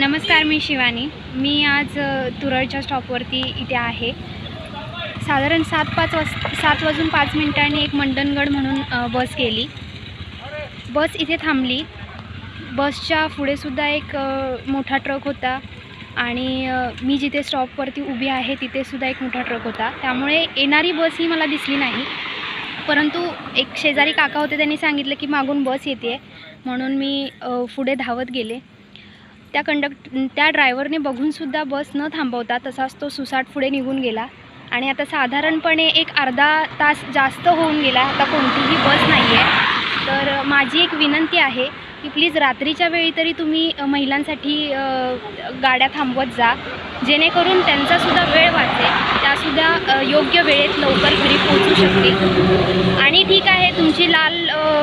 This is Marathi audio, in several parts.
नमस्कार मी शिवानी. मी आज तुरळच्या स्टॉपवरती इथे आहे. साधारण सात पाच वाज सात वाजून पाच मिनिटांनी एक मंडणगड म्हणून बस गेली. बस इथे थांबली. बसच्या पुढेसुद्धा एक मोठा ट्रक होता आणि मी जिथे स्टॉपवरती उभी आहे तिथेसुद्धा एक मोठा ट्रक होता. त्यामुळे येणारी बस ही मला दिसली नाही. परंतु एक शेजारी काका होते त्यांनी सांगितलं की मागून बस येते म्हणून मी पुढे धावत गेले. त्या कंडक्ट त्या ड्रायव्हरने बघूनसुद्धा बस न थांबवता तसाच तो सुसाट पुढे निघून गेला. आणि आता साधारणपणे एक अर्धा तास जास्त होऊन गेला. आता कोणतीही बस नाही आहे तर माझी एक विनंती आहे की प्लीज रात्रीच्या वेळी तरी तुम्ही महिलांसाठी गाड्या थांबवत जा. जेणेकरून त्यांचासुद्धा वेळ वाचेल. त्यासुद्धा योग्य वेळेत लवकर घरी पोहोचू शकतील. आणि ठीक आहे तुमची लाल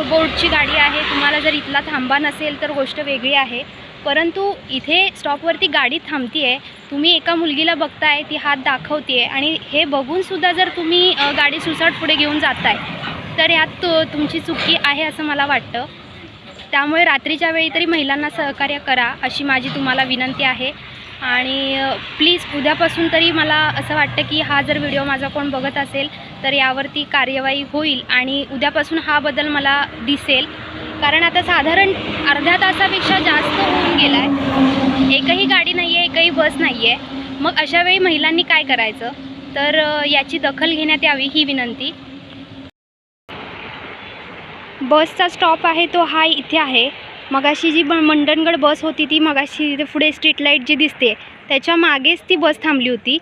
बोर्डची गाडी आहे. तुम्हाला जर इथला थांबा नसेल तर गोष्ट वेगळी आहे. परंतु इथे स्टॉपवरती गाडी थांबती आहे तुम्ही एका मुलगीला बघताय ती हात दाखवते आहे आणि हे बघूनसुद्धा जर तुम्ही गाडी सुसाट पुढे घेऊन जाताय तर यात तुमची चुकी आहे असं मला वाटतं. त्यामुळे रात्रीच्या वेळी तरी महिलांना सहकार्य करा अशी माझी तुम्हाला विनंती आहे. आणि प्लीज उद्यापासून तरी मला असं वाटतं की हा जर व्हिडिओ माझा कोण बघत असेल तर यावरती कार्यवाही होईल आणि उद्यापासून हा बदल मला दिसेल. कारण आता साधारण अर्ध्या तासापेक्षा जास्त होऊन गेला आहे एकही गाडी नाही आहे एकही बस नाही आहे मग अशा वेळी महिलांनी काय करायचं? तर याची दखल घेण्यात यावी ही विनंती. बसचा स्टॉप आहे तो हा इथे आहे. मगाशी जी ब मंडणगड बस होती ती मगाशी तिथे पुढे स्ट्रीट लाइट जी दिसते त्याच्या मागेच ती बस थांबली होती.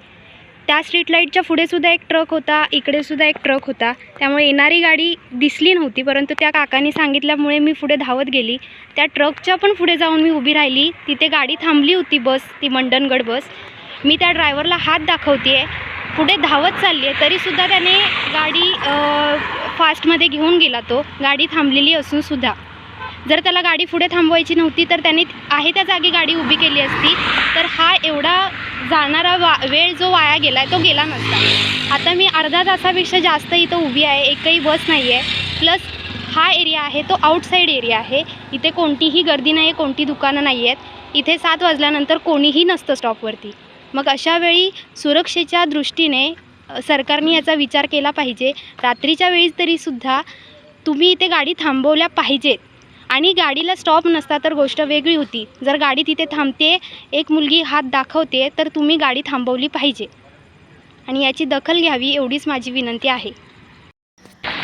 त्या स्ट्रीट लाईटच्या पुढेसुद्धा एक ट्रक होता इकडेसुद्धा एक ट्रक होता. त्यामुळे येणारी गाडी दिसली नव्हती परंतु त्या काकांनी सांगितल्यामुळे मी पुढे धावत गेली. त्या ट्रकच्या पण पुढे जाऊन मी उभी राहिली. तिथे गाडी थांबली होती बस ती मंडणगड बस. मी त्या ड्रायव्हरला हात दाखवते आहे पुढे धावत चालली आहे तरीसुद्धा त्याने गाडी फास्टमध्ये घेऊन गेला तो. गाडी थांबलेली असूनसुद्धा जर त्याला गाडी पुढे थांबवायची नव्हती तर त्याने आहे त्या जागी गाडी उभी केली असती तर हा एवढा जाणारा वा वेळ जो वाया गेला आहे तो गेला नसता. आता मी अर्धा तासापेक्षा जास्त इथं उभी आहे एकही बस नाही आहे प्लस हा एरिया आहे तो आउटसाईड एरिया आहे. इथे कोणतीही गर्दी नाही आहे कोणती दुकानं नाही आहेत इथे सात वाजल्यानंतर कोणीही नसतं स्टॉपवरती. मग अशा वेळी सुरक्षेच्या दृष्टीने सरकारने याचा विचार केला पाहिजे. रात्रीच्या वेळी तरीसुद्धा तुम्ही इथे गाडी थांबवल्या पाहिजेत. आणि गाडीला स्टॉप नसता तर गोष्ट वेगळी होती. जर गाडी तिथे थांबते एक मुलगी हात दाखवते तर तुम्ही गाडी थांबवली पाहिजे. आणि याची दखल घ्यावी एवढीच माझी विनंती आहे.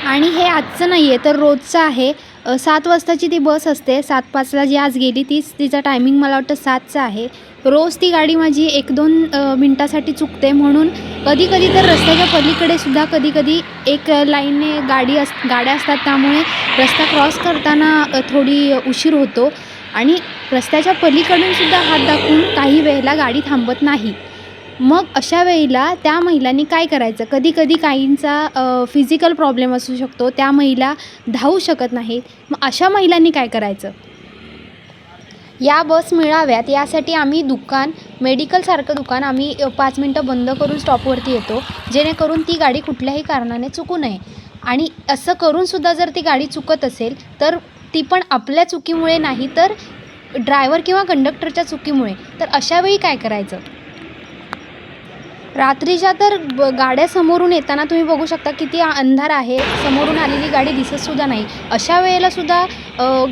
आणि हे आजचं नाही आहे तर रोजचं आहे. सात वाजताची ती बस असते सात पाचला जी आज गेली तीच तिचा टायमिंग मला वाटतं सातचं आहे. रोज ती गाडी माझी एक दोन मिनटासाठी चुकते म्हणून कधी कधी तर रस्त्याच्या पलीकडे सुद्धा कधी कधी एक लाईनने गाडी अस गाड्या असतात त्यामुळे रस्ता क्रॉस करताना थोडी उशीर होतो. आणि रस्त्याच्या पलीकडून सुद्धा हात दाखवून काही वेळेला गाडी थांबत नाही. मग अशा वेळेला त्या महिलांनी काय करायचं? कधी कधी काहींचा फिजिकल प्रॉब्लेम असू शकतो. त्या महिला धावू शकत नाहीत. मग अशा महिलांनी काय करायचं? या बस मिळाव्यात. यासाठी आम्ही दुकान मेडिकलसारखं दुकान आम्ही पाच मिनटं बंद करून स्टॉपवरती येतो. जेणेकरून ती गाडी कुठल्याही कारणाने चुकू नये. आणि असं करूनसुद्धा जर ती गाडी चुकत असेल तर ती पण आपल्या चुकीमुळे नाही तर ड्रायव्हर किंवा कंडक्टरच्या चुकीमुळे. तर अशावेळी काय करायचं? रात्रीच्या तर ब गाड्या समोरून येताना तुम्ही बघू शकता किती अंधार आहे. समोरून आलेली गाडी दिसतसुद्धा नाही. अशा वेळेलासुद्धा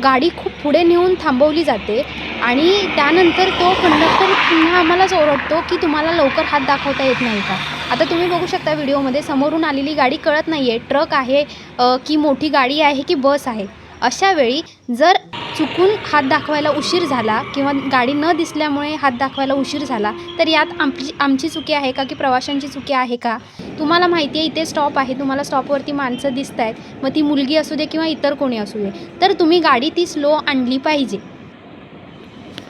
गाडी खूप पुढे नेऊन थांबवली जाते. आणि त्यानंतर तो कंडक्टर पुन्हा आम्हालाच ओरडतो की तुम्हाला लवकर हात दाखवता येत नाही का? आता तुम्ही बघू शकता व्हिडिओमध्ये समोरून आलेली गाडी कळत नाही आहे ट्रक आहे की मोठी गाडी आहे की बस आहे. अशा वेळी जर चुकून हात दाखवायला उशीर झाला किंवा गाडी न दिसल्यामुळे हात दाखवायला उशीर झाला तर यात आमची आमची चुकी आहे का की प्रवाशांची चुकी आहे का? तुम्हाला माहिती आहे इथे स्टॉप आहे. तुम्हाला स्टॉपवरती माणसं दिसत आहेत मग ती मुलगी असू दे किंवा इतर कोणी असू दे तर तुम्ही गाडी ती स्लो आणली पाहिजे.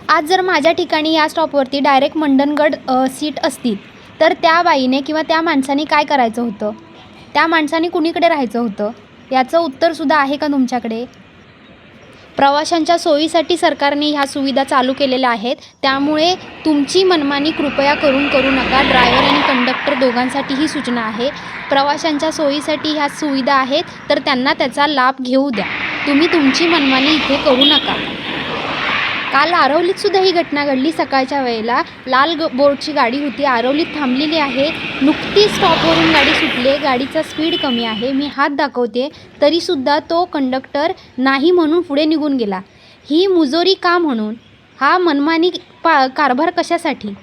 आज जर माझ्या ठिकाणी या स्टॉपवरती डायरेक्ट मंडनगड सीट असतील तर त्या बाईने किंवा त्या माणसाने काय करायचं होतं? त्या माणसाने कुणीकडे राहायचं होतं? याचं उत्तरसुद्धा आहे का तुमच्याकडे? प्रवाशांच्या सोयीसाठी सरकारने ह्या सुविधा चालू केलेल्या आहेत. त्यामुळे तुमची मनमानी कृपया करून करू नका. ड्रायव्हर आणि कंडक्टर दोघांसाठी ही सूचना आहे. प्रवाशांच्या सोयीसाठी ह्या सुविधा आहेत तर त्यांना त्याचा लाभ घेऊ द्या. तुम्ही तुमची मनमानी इथे करू नका. काल आरवलीत सुद्धा ही घटना घडली. सकाळच्या वेळेला लाल ग बोर्डची गाडी होती. आरवलीत थांबलेली आहे. नुकतीच स्टॉपवरून गाडी सुटली. गाडीचा स्पीड कमी आहे. मी हात दाखवते. तरीसुद्धा तो कंडक्टर नाही म्हणून पुढे निघून गेला. ही मुजोरी का म्हणून? हा मनमानी पा कारभार कशासाठी?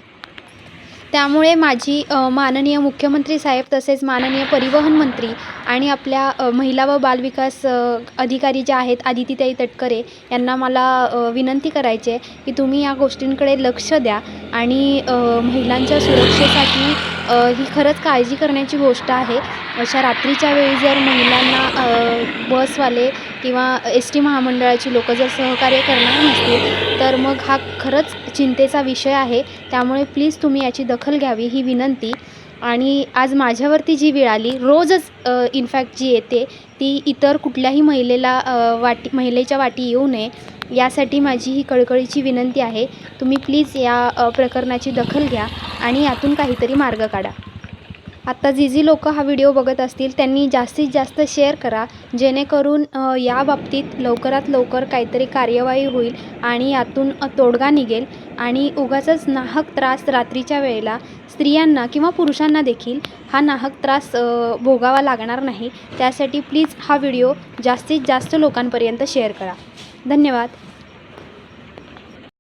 त्यामुळे माझी माननीय मुख्यमंत्री साहेब तसेच माननीय परिवहन मंत्री आणि आपल्या महिला व बालविकास अधिकारी ज्या आहेत आदितीताई तटकरे यांना मला विनंती करायची आहे की तुम्ही या गोष्टींकडे लक्ष द्या आणि महिलांच्या सुरक्षेसाठी ही खरंच काळजी करण्याची गोष्ट आहे. अशा रात्रीच्या वेळी जर महिलांना बसवाले किंवा एस टी महामंडळाची लोकं जर सहकार्य करणार नसतील तर मग हा खरंच चिंतेचा विषय आहे. त्यामुळे प्लीज तुम्ही याची दखल घ्यावी ही विनंती. आणि आज माझ्यावरती जी वेळ आली रोजच इनफॅक्ट जी येते ती इतर कुठल्याही महिलेला वाटी महिलेच्या वाटी येऊ नये यासाठी माझी ही कळकळीची विनंती आहे. तुम्ही प्लीज या प्रकरणाची दखल घ्या आणि यातून काहीतरी मार्ग काढा. आत्ता जी जी लोकं हा व्हिडिओ बघत असतील त्यांनी जास्तीत जास्त शेअर करा. जेणेकरून या बाबतीत लवकरात लवकर काहीतरी कार्यवाही होईल आणि यातून तोडगा निघेल. आणि उगाचच नाहक त्रास रात्रीच्या वेळेला स्त्रियांना किंवा पुरुषांना देखील हा नाहक त्रास भोगावा लागणार नाही. त्यासाठी प्लीज हा व्हिडिओ जास्तीत जास्त लोकांपर्यंत शेअर करा. धन्यवाद.